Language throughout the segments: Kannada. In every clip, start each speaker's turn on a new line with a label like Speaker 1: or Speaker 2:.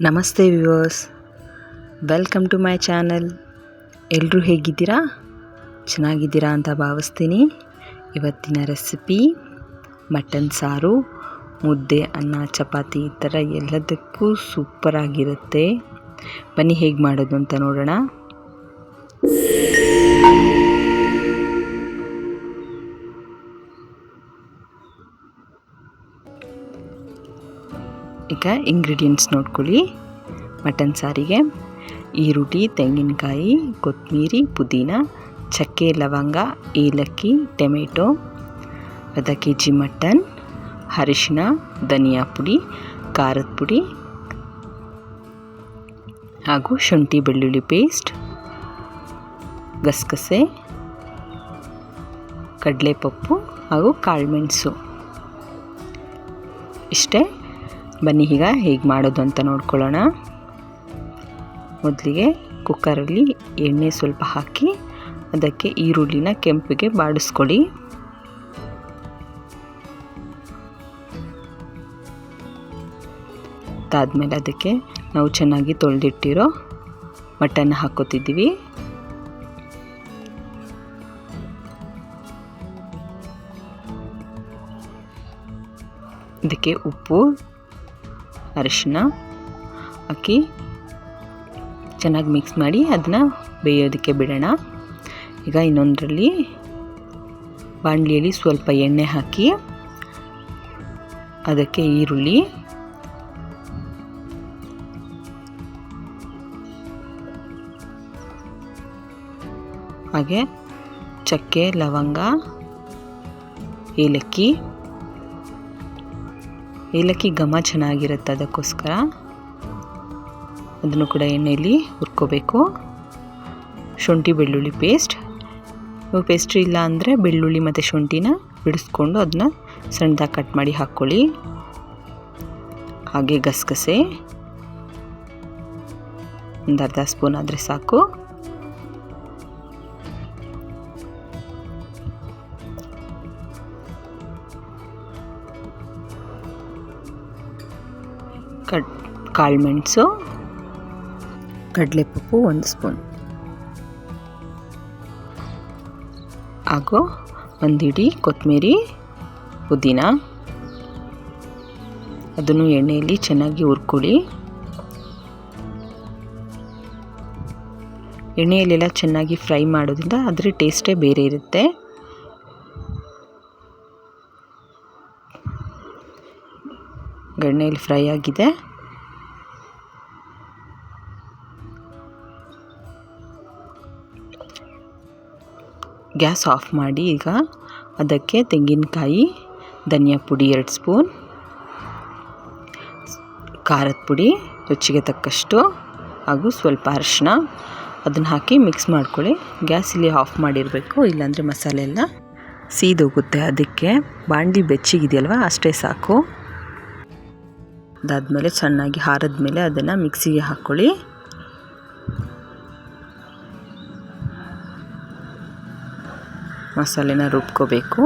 Speaker 1: ನಮಸ್ತೆ viewers welcome to my channel ಎಲ್ಲರೂ ಹೇಗಿದ್ದೀರಾ? ಚೆನ್ನಾಗಿದ್ದೀರಾ ಅಂತ ಭಾವಿಸ್ತೀನಿ. ಇವತ್ತಿನ ರೆಸಿಪಿ ಮಟನ್ ಸಾರು, ಮುದ್ದೆ, ಅನ್ನ, ಚಪಾತಿ ಈ ಥರ ಎಲ್ಲದಕ್ಕೂ ಸೂಪರಾಗಿರುತ್ತೆ ಬನ್ನಿ ಹೇಗೆ ಮಾಡೋದು ಅಂತ ನೋಡೋಣ. ಈಗ ಇಂಗ್ರೀಡಿಯೆಂಟ್ಸ್ ನೋಡ್ಕೊಳ್ಳಿ. ಮಟನ್ ಸಾರಿಗೆ, ಈರುಳ್ಳಿ, ತೆಂಗಿನಕಾಯಿ ಕೊತ್ತಂಬರಿ ಪುದೀನ, ಚಕ್ಕೆ, ಲವಂಗ, ಏಲಕ್ಕಿ, ಟೊಮೆಟೊ ಅರ್ಧ ಕೆ ಜಿ ಮಟನ್ ಅರಿಶಿನ ಧನಿಯಾ ಪುಡಿ, ಖಾರದ ಪುಡಿ ಹಾಗೂ ಶುಂಠಿ ಬೆಳ್ಳುಳ್ಳಿ ಪೇಸ್ಟ್ ಗಸಗಸೆ, ಕಡಲೆಪಪ್ಪು ಹಾಗೂ ಕಾಳುಮೆಣಸು. ಇಷ್ಟೇ. ಬನ್ನಿ ಈಗ ಹೇಗೆ ಮಾಡೋದು ಅಂತ ನೋಡ್ಕೊಳ್ಳೋಣ. ಮೊದಲಿಗೆ ಕುಕ್ಕರಲ್ಲಿ ಎಣ್ಣೆ ಸ್ವಲ್ಪ ಹಾಕಿ ಅದಕ್ಕೆ ಈರುಳ್ಳಿನ ಕೆಂಪಿಗೆ ಬಾಡಿಸ್ಕೊಳ್ಳಿ. ಅದಾದಮೇಲೆ ಅದಕ್ಕೆ ನಾವು ಚೆನ್ನಾಗಿ ತೊಳೆದಿಟ್ಟಿರೋ ಮಟನ್ ಹಾಕೋತಿದ್ದೀವಿ. ಅದಕ್ಕೆ ಉಪ್ಪು ಅರಿಶಿನ ಅಕ್ಕಿ ಚೆನ್ನಾಗಿ ಮಿಕ್ಸ್ ಮಾಡಿ ಅದನ್ನು ಬೇಯೋದಕ್ಕೆ ಬಿಡೋಣ. ಈಗ ಇನ್ನೊಂದರಲ್ಲಿ ಬಾಣಲಿಯಲ್ಲಿ ಸ್ವಲ್ಪ ಎಣ್ಣೆ ಹಾಕಿ ಅದಕ್ಕೆ ಈರುಳ್ಳಿ. ಹಾಗೆ ಚಕ್ಕೆ, ಲವಂಗ, ಏಲಕ್ಕಿ. ಏಲಕ್ಕಿ ಘಮ ಚೆನ್ನಾಗಿರುತ್ತೆ ಅದಕ್ಕೋಸ್ಕರ. ಅದನ್ನು ಕೂಡ ಎಣ್ಣೆಯಲ್ಲಿ ಹುರ್ಕೋಬೇಕು. ಶುಂಠಿ ಬೆಳ್ಳುಳ್ಳಿ ಪೇಸ್ಟ್ ಪೇಸ್ಟ್ ಇಲ್ಲ ಅಂದರೆ ಬೆಳ್ಳುಳ್ಳಿ ಮತ್ತು ಶುಂಠಿನ ಬಿಡಿಸ್ಕೊಂಡು ಅದನ್ನ ಸಣ್ಣದಾಗಿ ಕಟ್ ಮಾಡಿ ಹಾಕ್ಕೊಳ್ಳಿ ಹಾಗೆ ಗಸಗಸೆ. ಒಂದು ಅರ್ಧ ಸ್ಪೂನ್ ಆದರೆ ಸಾಕು. ಕಡ್ ಕಾಳುಮೆಣಸು ಕಡಲೆಪಪ್ಪು ಒಂದು ಸ್ಪೂನ್. ಹಾಗೂ ಒಂದಿಡಿ ಕೊತ್ತಂಬರಿ ಪುದೀನ. ಅದನ್ನು ಎಣ್ಣೆಯಲ್ಲಿ ಚೆನ್ನಾಗಿ ಹುರ್ಕೊಳ್ಳಿ. ಎಣ್ಣೆಯಲ್ಲೆಲ್ಲ ಚೆನ್ನಾಗಿ ಫ್ರೈ ಮಾಡೋದ್ರಿಂದ ಅದರ ಟೇಸ್ಟೇ ಬೇರೆ ಇರುತ್ತೆ. ಎಣ್ಣೆಯಲ್ಲಿ ಫ್ರೈ ಆಗಿದೆ. ಗ್ಯಾಸ್ ಆಫ್ ಮಾಡಿ ಈಗ ಅದಕ್ಕೆ ತೆಂಗಿನಕಾಯಿ, ಧನಿಯಾ ಪುಡಿ ಎರಡು ಸ್ಪೂನ್, ಖಾರದ ಪುಡಿ, ರುಚಿಗೆ ತಕ್ಕಷ್ಟು ಹಾಗೂ ಸ್ವಲ್ಪ ಅರಿಶಿನ ಅದನ್ನು ಹಾಕಿ ಮಿಕ್ಸ್ ಮಾಡ್ಕೊಳ್ಳಿ. ಗ್ಯಾಸ್ ಇಲ್ಲಿ ಆಫ್ ಮಾಡಿರಬೇಕು, ಇಲ್ಲಾಂದರೆ ಮಸಾಲೆ ಎಲ್ಲ ಸೀದೋಗುತ್ತೆ. ಅದಕ್ಕೆ ಬಾಂಡ್ಲಿ ಬೆಚ್ಚಗಿದೆಯಲ್ವ, ಅಷ್ಟೇ ಸಾಕು. ಅದಾದಮೇಲೆ ಚೆನ್ನಾಗಿ ಹಾರದ ಮೇಲೆ ಅದನ್ನು ಮಿಕ್ಸಿಗೆ ಹಾಕ್ಕೊಳ್ಳಿ. ಮಸಾಲೆನ ರುಬ್ಕೋಬೇಕು.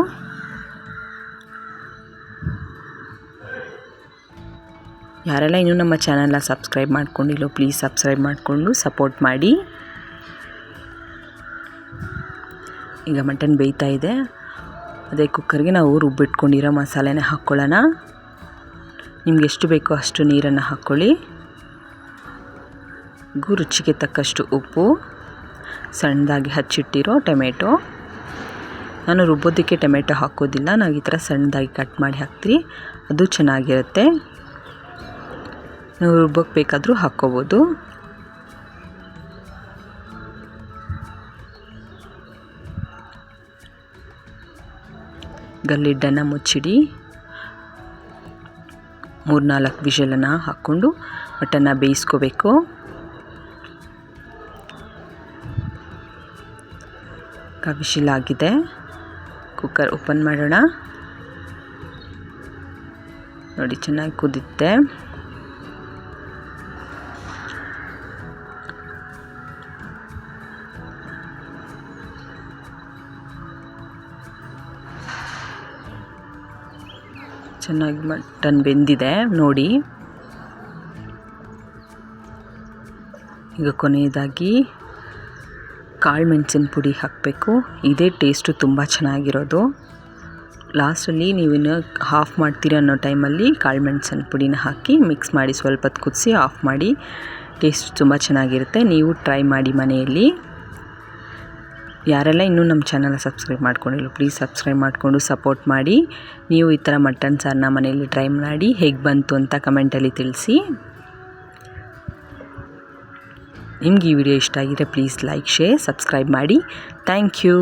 Speaker 1: ಯಾರೆಲ್ಲ ಇನ್ನೂ ನಮ್ಮ ಚಾನಲ್ನ ಸಬ್ಸ್ಕ್ರೈಬ್ ಮಾಡ್ಕೊಂಡಿಲ್ಲೋ ಪ್ಲೀಸ್ ಸಬ್ಸ್ಕ್ರೈಬ್ ಮಾಡಿಕೊಂಡು ಸಪೋರ್ಟ್ ಮಾಡಿ. ಈಗ ಮಟನ್ ಬೇಯ್ತಾ ಇದೆ. ಅದೇ ಕುಕ್ಕರ್ಗೆ ನಾವು ರುಬ್ಬಿಟ್ಕೊಂಡಿರೋ ಮಸಾಲೆನೇ ಹಾಕ್ಕೊಳ್ಳೋಣ. ನಿಮ್ಗೆ ಎಷ್ಟು ಬೇಕೋ ಅಷ್ಟು ನೀರನ್ನು ಹಾಕ್ಕೊಳ್ಳಿ. ಗು ರುಚಿಗೆ ತಕ್ಕಷ್ಟು ಉಪ್ಪು, ಸಣ್ಣದಾಗಿ ಹಚ್ಚಿಟ್ಟಿರೋ ಟೊಮೆಟೊ. ನಾನು ರುಬ್ಬೋದಕ್ಕೆ ಟೊಮೆಟೊ ಹಾಕೋದಿಲ್ಲ, ನಾವು ಈ ಥರ ಸಣ್ಣದಾಗಿ ಕಟ್ ಮಾಡಿ ಹಾಕ್ತೀವಿ ಅದು ಚೆನ್ನಾಗಿರುತ್ತೆ. ನಾವು ರುಬ್ಬೋಕ್ಕೆ ಬೇಕಾದರೂ ಹಾಕ್ಕೋಬೋದು. ಗಲ್ಲಿಡ್ಡನ್ನು ಮುಚ್ಚಿಡಿ. ಮೂರ್ನಾಲ್ಕು ವಿಷಲನ್ನು ಹಾಕ್ಕೊಂಡು ಮಟನ್ನ ಬೇಯಿಸ್ಕೋಬೇಕು. ಆಗಿದೆ. ಕುಕ್ಕರ್ ಓಪನ್ ಮಾಡೋಣ. ನೋಡಿ ಚೆನ್ನಾಗಿ ಕುದಿತ್ತೆ ಚೆನ್ನಾಗಿ ಮಟನ್ ಬೆಂದಿದೆ, ನೋಡಿ. ಈಗ ಕೊನೆಯದಾಗಿ ಕಾಳು ಮೆಣಸಿನ ಪುಡಿ ಹಾಕಬೇಕು. ಇದೇ ಟೇಸ್ಟು ತುಂಬ ಚೆನ್ನಾಗಿರೋದು. ಲಾಸ್ಟಲ್ಲಿ ನೀವಿನ್ನು ಹಾಫ್ ಮಾಡ್ತೀರ ಅನ್ನೋ ಟೈಮಲ್ಲಿ ಕಾಳು ಮೆಣಸಿನ ಪುಡಿನ ಹಾಕಿ ಮಿಕ್ಸ್ ಮಾಡಿ ಸ್ವಲ್ಪ ಹೊತ್ತು ಕುದಿಸಿ ಆಫ್ ಮಾಡಿ ಟೇಸ್ಟ್ ತುಂಬ ಚೆನ್ನಾಗಿರುತ್ತೆ. ನೀವು ಟ್ರೈ ಮಾಡಿ ಮನೆಯಲ್ಲಿ. ಯಾರೆಲ್ಲ ಇನ್ನೂ ನಮ್ಮ ಚಾನಲ್ನ ಸಬ್ಸ್ಕ್ರೈಬ್ ಮಾಡ್ಕೊಂಡಿಲ್ಲ ಪ್ಲೀಸ್ ಸಬ್ಸ್ಕ್ರೈಬ್ ಮಾಡಿಕೊಂಡು ಸಪೋರ್ಟ್ ಮಾಡಿ. ನೀವು ಈ ಥರ ಮಟನ್ ಸಾರನ್ನ ಮನೆಯಲ್ಲಿ ಟ್ರೈ ಮಾಡಿ, ಹೇಗೆ ಬಂತು ಅಂತ ಕಮೆಂಟಲ್ಲಿ ತಿಳಿಸಿ. ನಿಮ್ಗೆ ಈ ವಿಡಿಯೋ ಇಷ್ಟ ಆಗಿದೆ ಪ್ಲೀಸ್ ಲೈಕ್ ಶೇರ್ ಸಬ್ಸ್ಕ್ರೈಬ್ ಮಾಡಿ. Thank you